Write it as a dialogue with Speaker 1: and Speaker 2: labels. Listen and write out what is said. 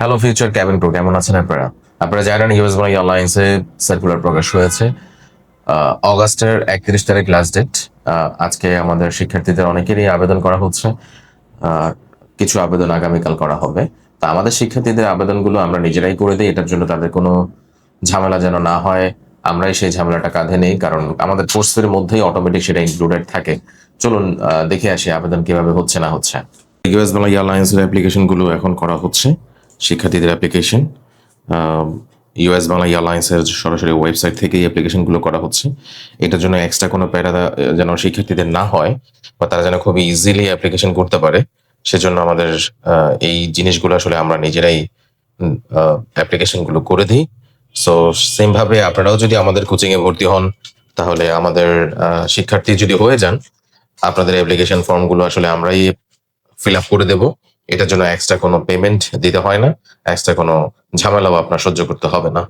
Speaker 1: Hello future cabin crew কেমন আছেন আপনারা? আপনারা জানেন ইউএস বাংলা অনলাইন্সে সার্কুলার প্রকাশ হয়েছে। অগাস্টের একত্রিশ তারিখ লাস্ট ডেট আজকে আমাদের শিক্ষার্থীদের অনেকেরই আবেদন করা হচ্ছে। কিছু আবেদন আগামীকাল করা হবে। তা আমাদের শিক্ষার্থীদের আবেদনগুলো আমরা নিজেরাই করে দিই, এটার জন্য তাদের কোনো ঝামেলা যেন না হয়। আমরাই সেই ঝামেলাটা কাঁধে নেই, কারণ আমাদের কোর্সের মধ্যেই অটোমেটিক সেটা ইনক্লুডেড থাকে। চলুন দেখে আসি আবেদন কীভাবে হচ্ছে না হচ্ছে। ইউএস বাংলা এয়ারলাইন্সের অ্যাপ্লিকেশনগুলো এখন করা হচ্ছে। শিক্ষার্থীদের অ্যাপ্লিকেশন ইউএস বাংলা এয়ারলাইন্সের সরাসরি ওয়েবসাইট থেকে এই অ্যাপ্লিকেশনগুলো করা হচ্ছে। এটার জন্য এক্সট্রা কোনো প্যারা যেন শিক্ষার্থীদের না হয় বা তারা যেন খুব ইজিলি অ্যাপ্লিকেশন করতে পারে, সেজন্য আমাদের এই জিনিসগুলো আসলে আমরা নিজেরাই অ্যাপ্লিকেশনগুলো করে দিই। সো সেমভাবে আপনারাও যদি আমাদের কোচিংয়ে ভর্তি হন, তাহলে আমাদের শিক্ষার্থী যদি হয়ে যান, আপনাদের অ্যাপ্লিকেশন ফর্মগুলো আসলে আমরাই ফিল আপ করে দেব। এটার জন্য এক্সট্রা কোনো পেমেন্ট দিতে হয় না। এক্সট্রা কোনো ঝামেলাও আপনার সহ্য করতে হবে না।